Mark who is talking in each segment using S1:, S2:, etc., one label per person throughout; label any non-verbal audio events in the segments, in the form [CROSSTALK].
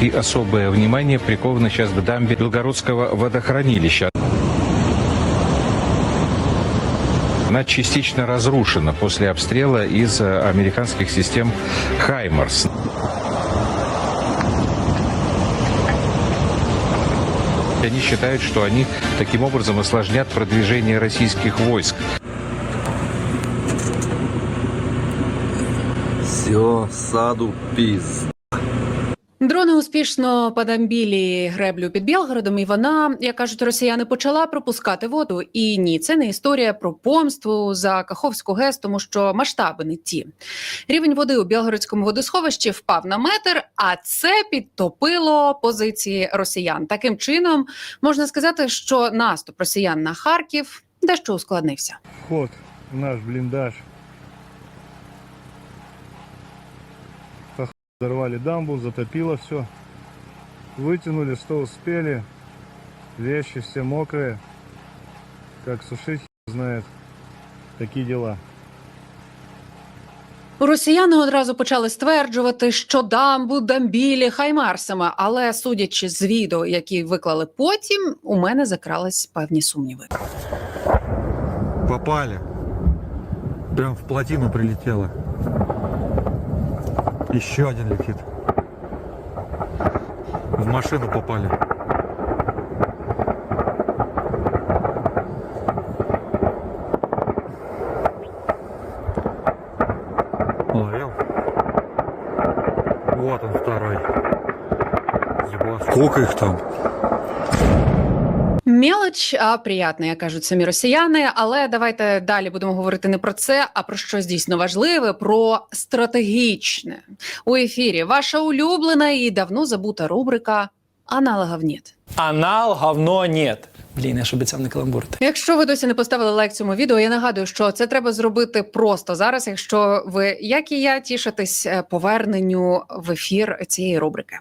S1: И особое внимание приковано сейчас к дамбе Белгородского водохранилища. Она частично разрушена после обстрела из э, американских систем «Хаймарс». Они считают, что они таким образом осложнят продвижение российских войск.
S2: Все, саду піз.
S3: Дрони успішно подамбілі греблю під Білгородом, і вона, як кажуть росіяни, почала пропускати воду. І ні, це не історія про помству за Каховську ГЕС, тому що масштаби не ті. Рівень води у Білгородському водосховищі впав на метр, а це підтопило позиції росіян. Таким чином можна сказати, що наступ росіян на Харків дещо ускладнився.
S4: вход наш блиндаж. Взорвали дамбу, затопило все. Вытянули, что успели. Вещи все мокрые. Как сушить, знает. Такие дела.
S3: Росіяни одразу почали стверджувати, що дамбу дамбілі хаймарсами, але судячи з відео, які виклали потім, у мене закрались певні сумніви.
S5: Попали. Прям в плотину прилетело. Еще один летит. В машину попали. Ловил. Вот он второй. Сколько их там?
S3: Мелоч, а приятна, як кажуть самі росіяни. Але давайте далі будемо говорити не про це, а про щось дійсно важливе, про стратегічне у ефірі. Ваша улюблена і давно забута рубрика Аналогов нет.
S6: Анал говно нет. Блін, я ж обіцяв не каламбурити.
S3: Якщо ви досі не поставили лайк цьому відео, я нагадую, що це треба зробити просто зараз, якщо ви, як і я, тішитесь е, поверненню в ефір цієї рубрики.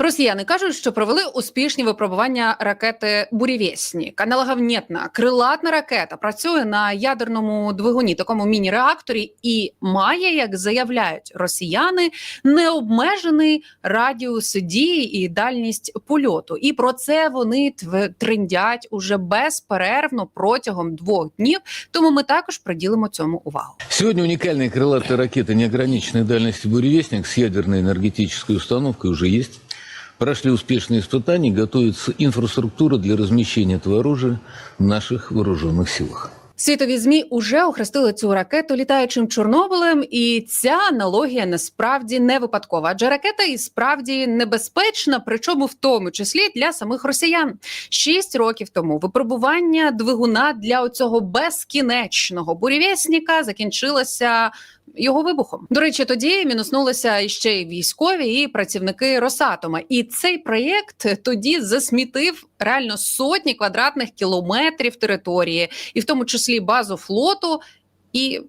S3: Росіяни кажуть, що провели успішні випробування ракети «Бурєвєснік». Аналоговнєтна крилатна ракета працює на ядерному двигуні, такому міні-реакторі, і має, як заявляють росіяни, необмежений радіус дії і дальність польоту. І про це вони триндять уже безперервно протягом двох днів. Тому ми також приділимо цьому увагу.
S7: Сегодня уникальная крылатая ракета неограниченной дальности «Буревестник» с ядерной энергетической установкой уже есть. Прошли успешные испытания, готовится инфраструктура для размещения этого оружия в наших вооруженных силах.
S3: Світові змі уже охрестили цю ракету літаючим Чорнобилем, і ця аналогія насправді не випадкова. Адже ракета і справді небезпечна, причому в тому числі для самих росіян. Шість років тому випробування двигуна для оцього безкінечного бурєвєсника закінчилося. його вибухом до речі, тоді мінуснулися іще й військові і працівники Росатома. І цей проєкт тоді засмітив реально сотні квадратних кілометрів території, і в тому числі базу флоту, і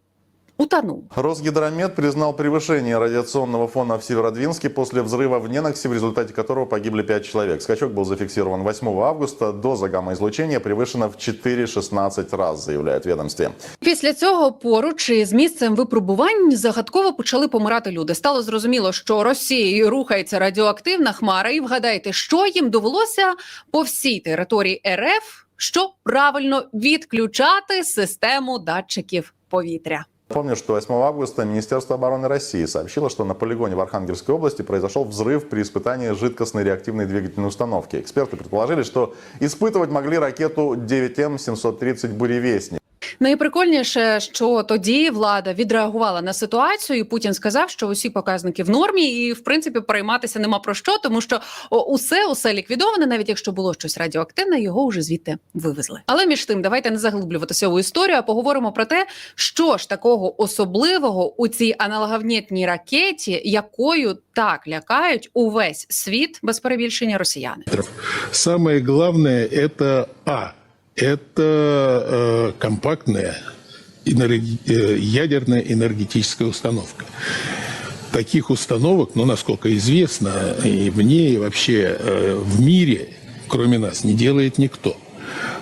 S3: утонув.
S8: Росгидромет признал превышение радиационного фона в Северодвинске после взрыва в Неноксе, в результате которого погибли 5 человек. Скачок был зафиксирован 8 августа. Доза гамма-излучения превышена в 4-16 раз, заявляет ведомстве.
S3: Після цього поруч із місцем випробувань загадково почали помирати люди. Стало зрозуміло, що Росією рухається радіоактивна хмара, і вгадайте, що їм довелося по всій території РФ, що правильно відключати систему датчиків повітря.
S8: Помню, что 8 августа Министерство обороны России сообщило, что на полигоне в Архангельской области произошел взрыв при испытании жидкостной реактивной двигательной установки. Эксперты предположили, что испытывать могли ракету 9М730 «Буревестник».
S3: Найприкольніше, що тоді влада відреагувала на ситуацію, і Путін сказав, що усі показники в нормі, і в принципі перейматися нема про що, тому що усе усе ліквідоване, навіть якщо було щось радіоактивне, його вже звідти вивезли. Але між тим, давайте не заглублюватися у історію, а поговоримо про те, що ж такого особливого у цій аналоговнітній ракеті, якою так лякають увесь світ без перебільшення росіяни.
S9: Самое главное это А. Это э, компактная э, ядерная энергетическая установка. Таких установок, ну, насколько известно, и мне, и вообще э, в мире, кроме нас, не делает никто.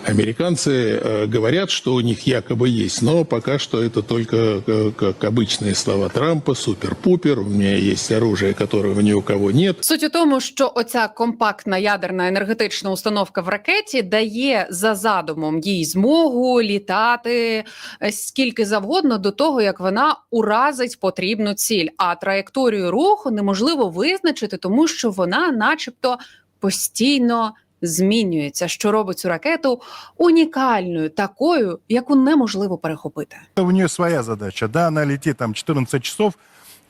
S9: Американцы э, говорят, что у них якобы есть, но пока что это только э, как обычные слова Трампа, супер-пупер, у меня есть оружие, которого ни у кого нет.
S3: Суть у тому, що оця компактна ядерна енергетична установка в ракеті дає за задумом їй змогу літати е, скільки завгодно до того, як вона уразить потрібну ціль. А траєкторію руху неможливо визначити, тому що вона, начебто, постійно. Змінюється, що робить цю ракету унікальною, такою, яку неможливо перехопити.
S4: У нее своя задача. Да, она летит там 14 часов,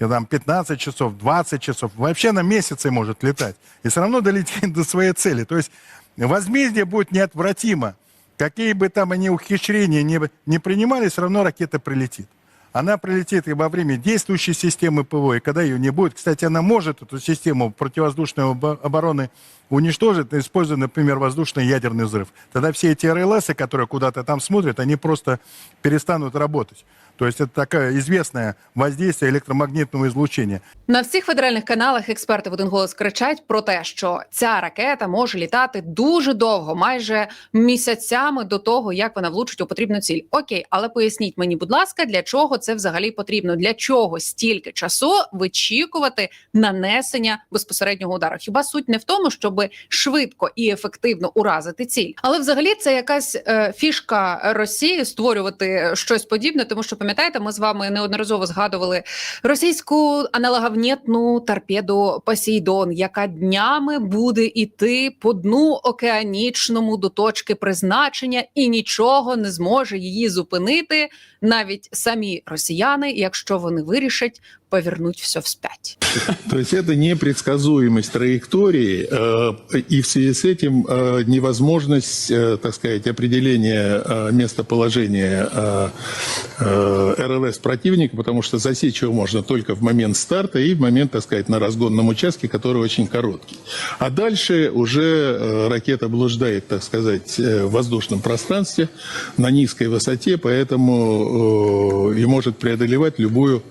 S4: и там 15 часов, 20 часов. Вообще на месяцы может летать. И все равно долетит [LAUGHS] до своей цели. То есть возмездие будет неотвратимо. Какие бы там они ухищрения не, не принимали, все равно ракета прилетит. Она прилетит и во время действующей системы ПВО, и когда ее не будет. Кстати, она может эту систему противовоздушной обо- обороны уничтожить, используя, например, воздушный ядерный взрыв. Тогда все эти РЛС, которые куда-то там смотрят, они просто перестанут работать. То есть это такое известное воздействие электромагнитного излучения.
S3: На всіх федеральних каналах експерти в один голос кричать про те, що ця ракета може літати дуже довго, майже місяцями до того, як вона влучить у потрібну ціль. Окей, але поясніть мені, будь ласка, для чого це взагалі потрібно? Для чого стільки часу вичікувати нанесення безпосереднього удару? Хіба суть не в тому, щоб швидко і ефективно уразити ціль? Але взагалі це якась е, фішка Росії створювати щось подібне, тому що пам'ятаєте, ми з вами неодноразово згадували російську аналоговнітну торпеду Посейдон, яка днями буде іти по дну океанічному до точки призначення, і нічого не зможе її зупинити, навіть самі росіяни, якщо вони вирішать повернуть все вспять.
S9: То есть это непредсказуемость траектории, э, и в связи с этим э, невозможность, э, так сказать, определения э, местоположения э, э, РЛС противника, потому что засечь его можно только в момент старта и в момент, так сказать, на разгонном участке, который очень короткий. А дальше уже э, ракета блуждает, так сказать, э, в воздушном пространстве на низкой высоте, поэтому э, и может преодолевать любую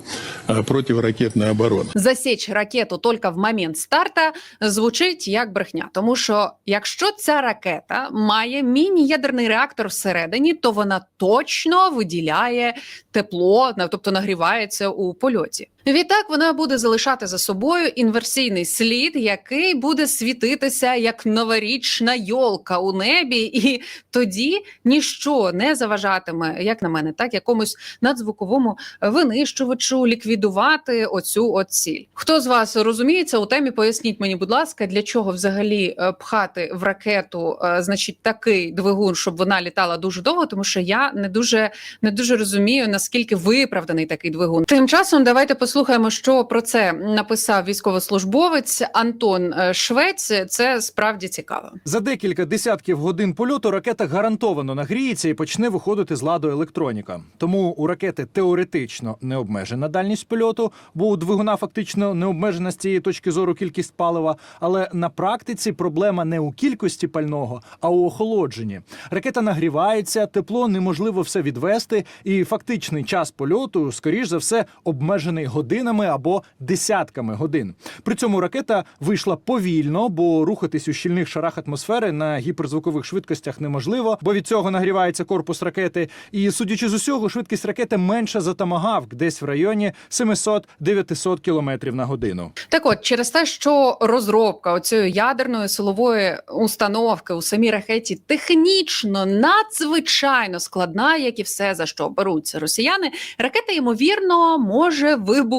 S9: э, противоракетную оборону.
S3: Засечь ракету только в момент старта звучить як брехня, тому що якщо ця ракета має міні-ядерний реактор всередині, то вона точно виділяє тепло, тобто нагрівається у польоті. Відтак вона буде залишати за собою інверсійний слід, який буде світитися як новорічна йолка у небі, і тоді ніщо не заважатиме, як на мене, так якомусь надзвуковому винищувачу ліквідувати оцю от ціль. Хто з вас розуміється у темі? Поясніть мені, будь ласка, для чого взагалі е, пхати в ракету, е, значить, такий двигун, щоб вона літала дуже довго, тому що я не дуже не дуже розумію наскільки виправданий такий двигун. Тим часом давайте послухаємо, що про це написав військовослужбовець Антон е, Швець. Це справді цікаво.
S10: За декілька десятків годин польоту ракета гарантовано нагріється і почне виходити з ладу електроніка. Тому у ракети теоретично не обмежена дальність польоту, бо у двигуна фактично не обмежена з цієї точки зору кількість палива. Але на практиці проблема не у кількості пального, а у охолодженні. Ракета нагрівається, тепло неможливо все відвести, і фактичний час польоту, скоріш за все, обмежений годинами або десятками годин. При цьому ракета вийшла повільно, бо рухатись у щільних шарах атмосфери на гіперзвукових швидкостях неможливо, бо від цього нагрівається корпус ракети. І судячи з усього, швидкість ракети менша за тамагавк, десь в районі 700-900 км на годину.
S3: Так от, через те, що розробка оцієї ядерної силової установки у самій ракеті технічно надзвичайно складна, як і все за що беруться росіяни, ракета ймовірно може вибухнути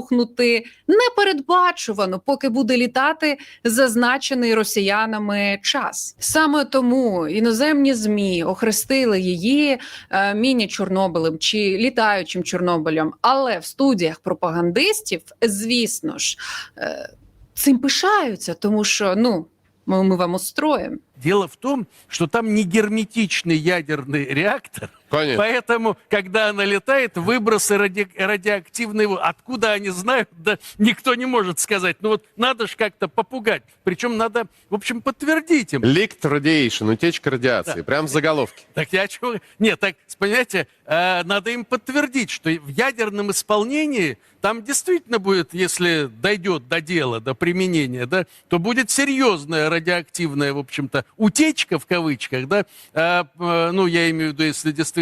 S3: непередбачувано, поки буде літати зазначений росіянами час. Саме тому іноземні змі охрестили її е, міні-Чорнобилем чи літаючим Чорнобилем. Але в студіях пропагандистів, звісно ж, е, цим пишаються, тому що ну ми, ми вам устроїмо.
S11: Дело в том, что там не герметичный ядерный реактор,
S5: Конечно.
S11: Поэтому, когда она летает, выбросы ради- радиоактивные, откуда они знают, да никто не может сказать. Ну вот надо же как-то попугать. Причем надо, в общем, подтвердить им.
S5: Leaked radiation, утечка радиации.
S11: Да.
S5: Прям в заголовке.
S11: Так я чего? Нет, так, понимаете, э, надо им подтвердить, что в ядерном исполнении там действительно будет, если дойдет до дела, до применения, да, то будет серьезная радиоактивная, в общем-то, утечка в кавычках, да, э, э, ну, я имею в виду, если действительно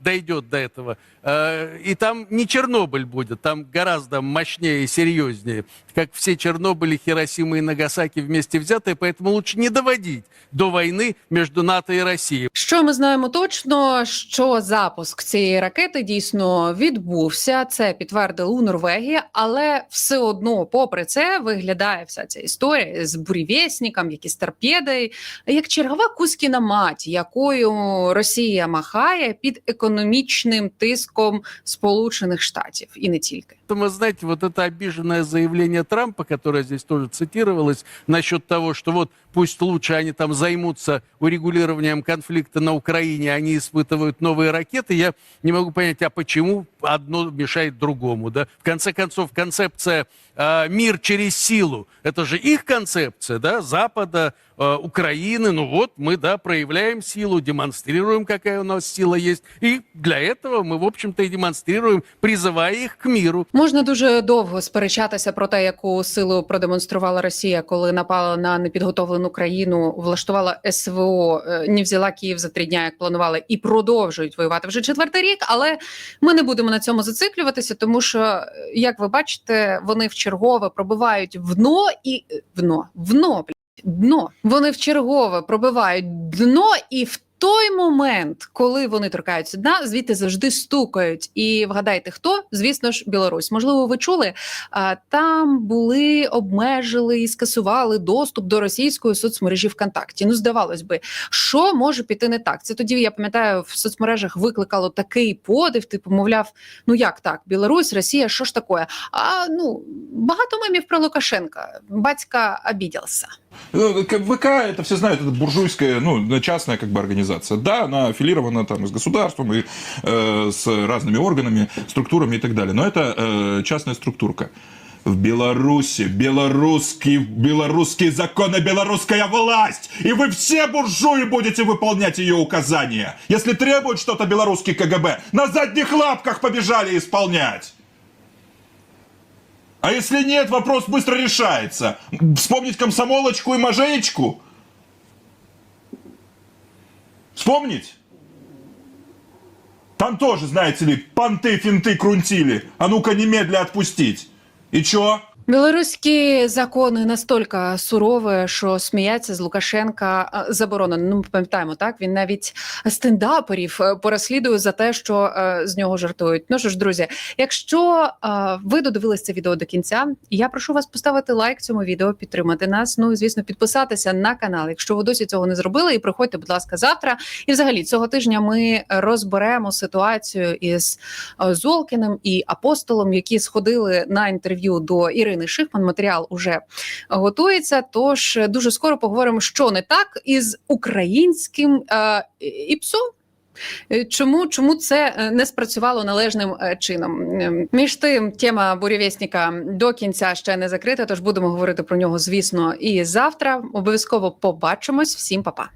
S11: дойдет до этого. Э, и там не Чернобыль будет, там гораздо мощнее и серьезнее, как все Чернобыли, Хиросима и Нагасаки вместе взятые, поэтому лучше не доводить до войны между НАТО и Россией.
S3: Що ми знаємо точно, що запуск цієї ракети дійсно відбувся. Це підтвердили у Норвегії, але все одно, попри це, виглядає вся ця історія з бурєвєсніком, якісь торпеди, як чергова кузькіна мать, якою Росія махає під економічним тиском Сполучених Штатів і не тільки.
S11: тому знаете, вот это обиженное заявление Трампа, которое здесь тоже цитировалось, насчет того, что вот пусть лучше они там займутся урегулированием конфликта на Украине, они испытывают новые ракеты, я не могу понять, а почему одно мешает другому, да? В конце концов, концепция э, «мир через силу», это же их концепция, да, Запада, э, Украины, ну вот мы, да, проявляем силу, демонстрируем, какая у нас сила есть, и для этого мы, в общем-то, и демонстрируем, призывая их к миру.
S3: Можна дуже довго сперечатися про те, яку силу продемонструвала Росія, коли напала на непідготовлену країну, влаштувала СВО, е, не взяла Київ за три дня, як планували, і продовжують воювати вже четвертий рік. Але ми не будемо на цьому зациклюватися, тому що, е, як ви бачите, вони вчергове пробивають вно і е, вно, вно, блядь, дно. Вони в чергове пробивають дно і в Той момент, коли вони торкаються дна, звідти завжди стукають. І вгадайте, хто? Звісно ж, Білорусь. Можливо, ви чули. а, Там були обмежили і скасували доступ до російської соцмережі ВКонтакті. Ну, здавалось би, що може піти не так? Це тоді я пам'ятаю, в соцмережах викликало такий подив. Типу, мовляв, ну як так? Білорусь, Росія, що ж таке? А ну багато мемів про Лукашенка. Батька обідявся.
S12: Ну, как ВК, это все знают, это буржуйская, ну, частная как бы организация. Да, она аффилирована там и с государством, и э, с разными органами, структурами и так далее. Но это э, частная структурка. В Беларуси белорусский, белорусские законы, белорусская власть. И вы все буржуи будете выполнять ее указания. Если требует что-то белорусский КГБ, на задних лапках побежали исполнять. А если нет, вопрос быстро решается. Вспомнить комсомолочку и мажеечку? Вспомнить? Там тоже, знаете ли, понты, финты крунтили. А ну-ка немедля отпустить. И чё?
S3: Білоруські закони настільки сурові, що сміятися з Лукашенка заборонено. Ну, ми пам'ятаємо, так він навіть стендаперів е, переслідує за те, що е, з нього жартують. Ну що ж, друзі, якщо е, ви додивились це відео до кінця, я прошу вас поставити лайк цьому відео, підтримати нас. Ну і звісно, підписатися на канал, якщо ви досі цього не зробили. І приходьте, будь ласка, завтра. І взагалі цього тижня ми розберемо ситуацію із Золкіним і апостолом, які сходили на інтерв'ю до Ірини Шихман. Матеріал уже готується. Тож е, дуже скоро поговоримо, що не так із українським е, ІПСО. Е, Чому чому це е, не спрацювало належним чином? Між тим, тема бурєвєсника до кінця ще не закрита. Тож будемо говорити про нього, звісно, і завтра. Обов'язково побачимось. Всім па-па.